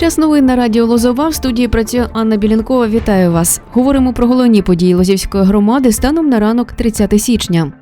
Час новин на радіо Лозова в студії працює Анна Білянкова. Вітаю вас. Говоримо про головні події Лозівської громади станом на ранок 30 січня.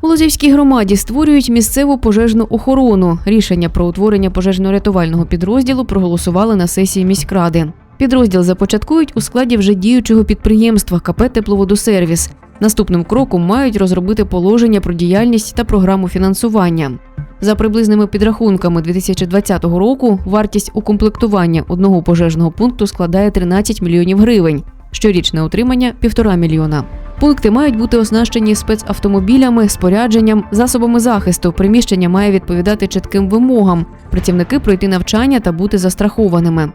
У Лозівській громаді створюють місцеву пожежну охорону. Рішення про утворення пожежно-рятувального підрозділу проголосували на сесії міськради. Підрозділ започаткують у складі вже діючого підприємства КП «Тепловодосервіс». Наступним кроком мають розробити положення про діяльність та програму фінансування. За приблизними підрахунками 2020 року вартість укомплектування одного пожежного пункту складає 13 мільйонів гривень. Щорічне утримання півтора мільйона. Пункти мають бути оснащені спецавтомобілями, спорядженням, засобами захисту. Приміщення має відповідати чітким вимогам. Працівники пройти навчання та бути застрахованими.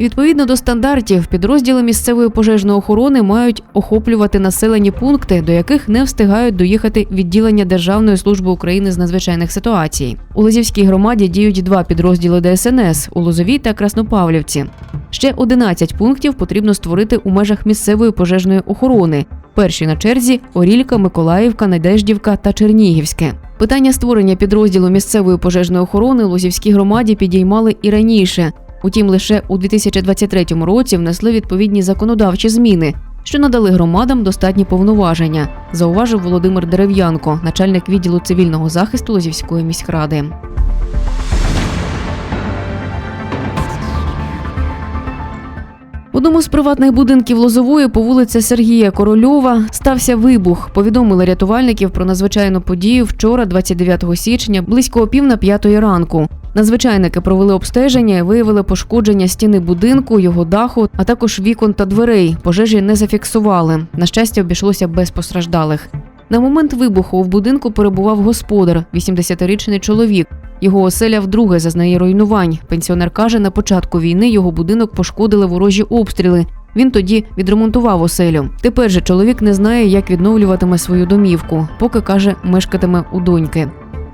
Відповідно до стандартів, підрозділи місцевої пожежної охорони мають охоплювати населені пункти, до яких не встигають доїхати відділення Державної служби України з надзвичайних ситуацій. У Лозівській громаді діють два підрозділи ДСНС у Лозовій та Краснопавлівці. Ще 11 пунктів потрібно створити у межах місцевої пожежної охорони. Перші на черзі Орілька, Миколаївка, Надеждівка та Чернігівське. Питання створення підрозділу місцевої пожежної охорони Лозівській громаді підіймали і раніше. Утім, лише у 2023 році внесли відповідні законодавчі зміни, що надали громадам достатні повноваження, зауважив Володимир Дерев'янко, начальник відділу цивільного захисту Лозівської міськради. В одному з приватних будинків Лозової по вулиці Сергія Корольова стався вибух. Повідомили рятувальників про надзвичайну подію вчора, 29 січня, близько о пів на п'ятої ранку. Надзвичайники провели обстеження і виявили пошкодження стіни будинку, його даху, а також вікон та дверей. Пожежі не зафіксували. На щастя, обійшлося без постраждалих. На момент вибуху в будинку перебував господар, 80-річний чоловік. Його оселя вдруге зазнає руйнувань. Пенсіонер каже, на початку війни його будинок пошкодили ворожі обстріли. Він тоді відремонтував оселю. Тепер же чоловік не знає, як відновлюватиме свою домівку, поки каже, мешкатиме у доньки.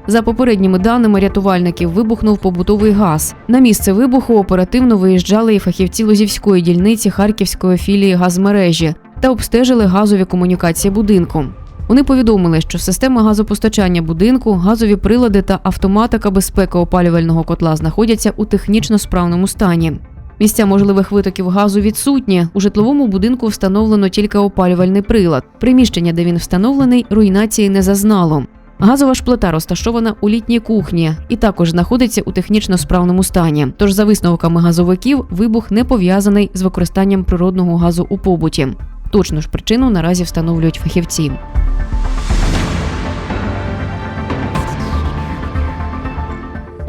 За попередніми даними рятувальників, вибухнув побутовий газ. На місце вибуху оперативно виїжджали і фахівці Лозівської дільниці Харківської філії газмережі та обстежили газові комунікації будинку. Вони повідомили, що система газопостачання будинку, газові прилади та автоматика безпеки опалювального котла знаходяться у технічно справному стані. Місця можливих витоків газу відсутні. У житловому будинку встановлено тільки опалювальний прилад. Приміщення, де він встановлений, руйнації не зазнало. Газова ж плита розташована у літній кухні і також знаходиться у технічно справному стані. Тож, за висновками газовиків, вибух не пов'язаний з використанням природного газу у побуті. Точну ж причину наразі встановлюють фахівці.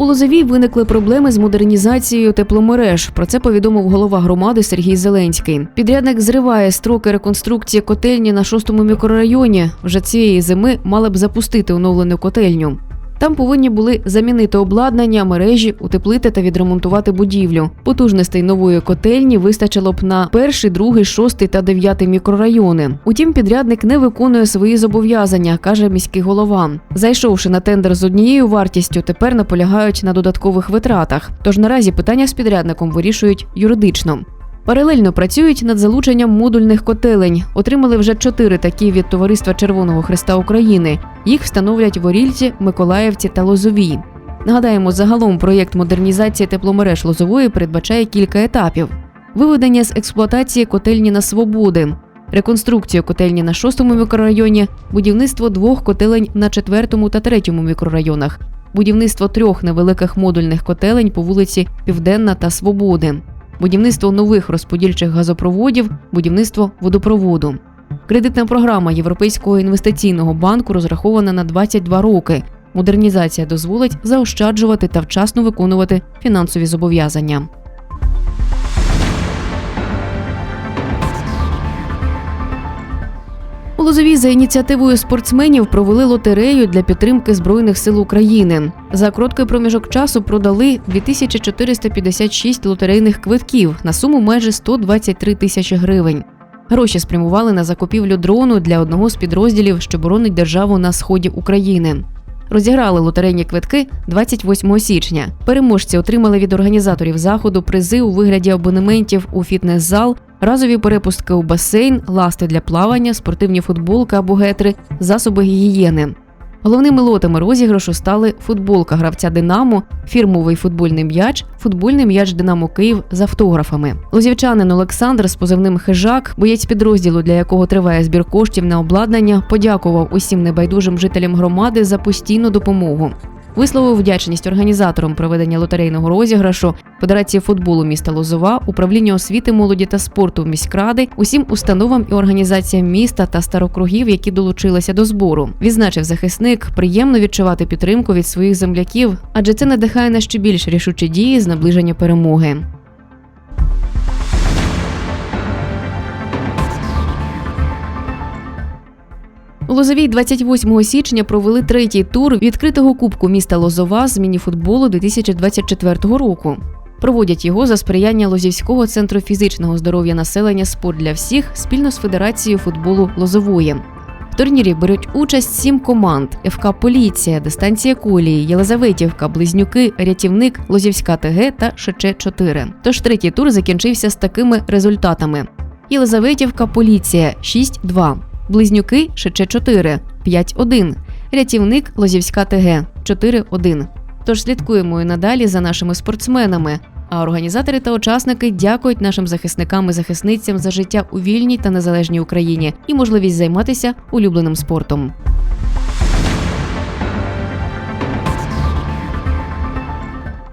У Лозовій виникли проблеми з модернізацією тепломереж. Про це повідомив голова громади Сергій Зеленський. Підрядник зриває строки реконструкції котельні на шостому мікрорайоні. Вже цієї зими мали б запустити оновлену котельню. Там повинні були замінити обладнання, мережі, утеплити та відремонтувати будівлю. Потужностей нової котельні вистачило б на перший, другий, шостий та дев'ятий мікрорайони. Утім, підрядник не виконує свої зобов'язання, каже міський голова. Зайшовши на тендер з однією вартістю, тепер наполягають на додаткових витратах. Тож наразі питання з підрядником вирішують юридично. Паралельно працюють над залученням модульних котелень. Отримали вже чотири такі від Товариства Червоного Христа України. Їх встановлять в Орільці, Миколаївці та Лозовій. Нагадаємо, загалом проєкт модернізації тепломереж Лозової передбачає кілька етапів: виведення з експлуатації котельні на свободи, реконструкцію котельні на шостому мікрорайоні, будівництво двох котелень на четвертому та третьому мікрорайонах, будівництво трьох невеликих модульних котелень по вулиці Південна та Свободи будівництво нових розподільчих газопроводів, будівництво водопроводу. Кредитна програма Європейського інвестиційного банку розрахована на 22 роки. Модернізація дозволить заощаджувати та вчасно виконувати фінансові зобов'язання. У Лозовій за ініціативою спортсменів провели лотерею для підтримки Збройних сил України. За короткий проміжок часу продали 2456 лотерейних квитків на суму майже 123 тисячі гривень. Гроші спрямували на закупівлю дрону для одного з підрозділів, що боронить державу на сході України. Розіграли лотерейні квитки 28 січня. Переможці отримали від організаторів заходу призи у вигляді абонементів у фітнес-зал, разові перепустки у басейн, ласти для плавання, спортивні футболки або гетри, засоби гігієни. Головними лотами розіграшу стали футболка гравця Динамо, фірмовий футбольний м'яч, футбольний м'яч Динамо Київ з автографами. Лозівчанин Олександр з позивним Хижак, боєць підрозділу, для якого триває збір коштів на обладнання, подякував усім небайдужим жителям громади за постійну допомогу. Висловив вдячність організаторам проведення лотерейного розіграшу, Федерації футболу міста Лозова, управління освіти, молоді та спорту міськради, усім установам і організаціям міста та старокругів, які долучилися до збору. Відзначив захисник, приємно відчувати підтримку від своїх земляків, адже це надихає на ще більш рішучі дії з наближення перемоги. У Лозовій 28 січня провели третій тур відкритого кубку міста Лозова з мініфутболу 2024 року. Проводять його за сприяння Лозівського центру фізичного здоров'я населення Спорт для всіх спільно з Федерацією футболу Лозової. В турнірі беруть участь сім команд: ФК Поліція, Дистанція Колії, Єлизаветівка, Близнюки, Рятівник, Лозівська ТГ та ШЧ 4 Тож третій тур закінчився з такими результатами: Єлизаветівка, Поліція 6-2, Близнюки ШЧ 4 5-1, Рятівник Лозівська ТГ 4-1. Тож слідкуємо і надалі за нашими спортсменами. А організатори та учасники дякують нашим захисникам і захисницям за життя у вільній та незалежній Україні і можливість займатися улюбленим спортом.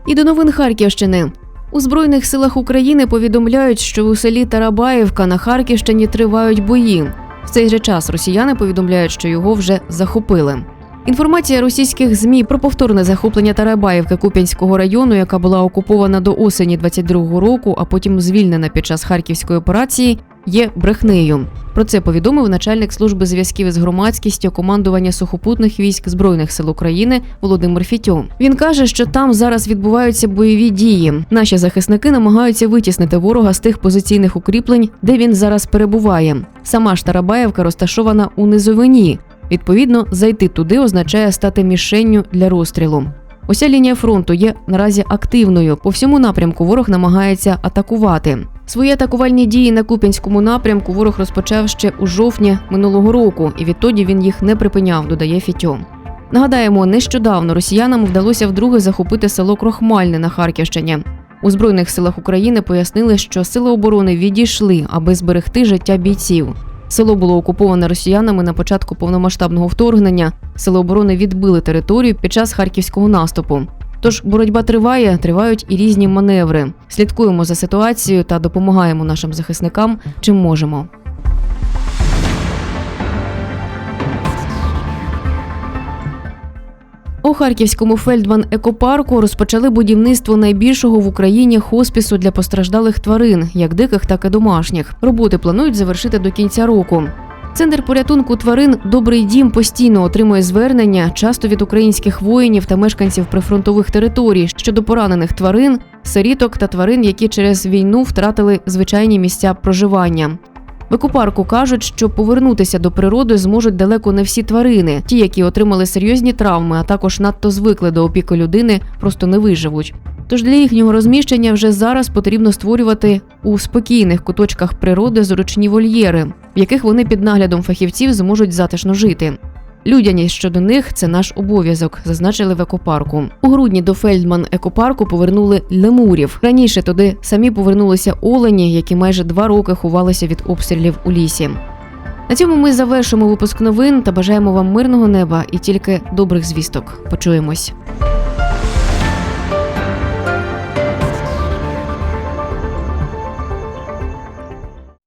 І до новин Харківщини. У Збройних силах України повідомляють, що у селі Тарабаївка на Харківщині тривають бої. В цей же час росіяни повідомляють, що його вже захопили. Інформація російських змі про повторне захоплення Тарабаївки Куп'янського району, яка була окупована до осені 22-го року, а потім звільнена під час харківської операції, є брехнею. Про це повідомив начальник служби зв'язків із громадськістю командування сухопутних військ збройних сил України Володимир Фітьо. Він каже, що там зараз відбуваються бойові дії. Наші захисники намагаються витіснити ворога з тих позиційних укріплень, де він зараз перебуває. Сама ж Тарабаєвка розташована у низовині. Відповідно, зайти туди означає стати мішенню для розстрілу. Уся лінія фронту є наразі активною. По всьому напрямку ворог намагається атакувати. Свої атакувальні дії на Куп'янському напрямку ворог розпочав ще у жовтні минулого року, і відтоді він їх не припиняв, додає Фітьо. Нагадаємо, нещодавно росіянам вдалося вдруге захопити село Крохмальне на Харківщині. У збройних силах України пояснили, що сили оборони відійшли, аби зберегти життя бійців. Село було окуповане росіянами на початку повномасштабного вторгнення. Сили оборони відбили територію під час харківського наступу. Тож боротьба триває, тривають і різні маневри. Слідкуємо за ситуацією та допомагаємо нашим захисникам, чим можемо. У харківському Фельдман екопарку розпочали будівництво найбільшого в Україні хоспісу для постраждалих тварин, як диких, так і домашніх. Роботи планують завершити до кінця року. Центр порятунку тварин Добрий дім постійно отримує звернення, часто від українських воїнів та мешканців прифронтових територій щодо поранених тварин, сиріток та тварин, які через війну втратили звичайні місця проживання. Екопарку кажуть, що повернутися до природи зможуть далеко не всі тварини. Ті, які отримали серйозні травми, а також надто звикли до опіки людини, просто не виживуть. Тож для їхнього розміщення вже зараз потрібно створювати у спокійних куточках природи зручні вольєри, в яких вони під наглядом фахівців зможуть затишно жити. Людяність щодо них це наш обов'язок, зазначили в екопарку. У грудні до Фельдман екопарку повернули лемурів. Раніше туди самі повернулися олені, які майже два роки ховалися від обстрілів у лісі. На цьому ми завершимо випуск новин та бажаємо вам мирного неба і тільки добрих звісток. Почуємось.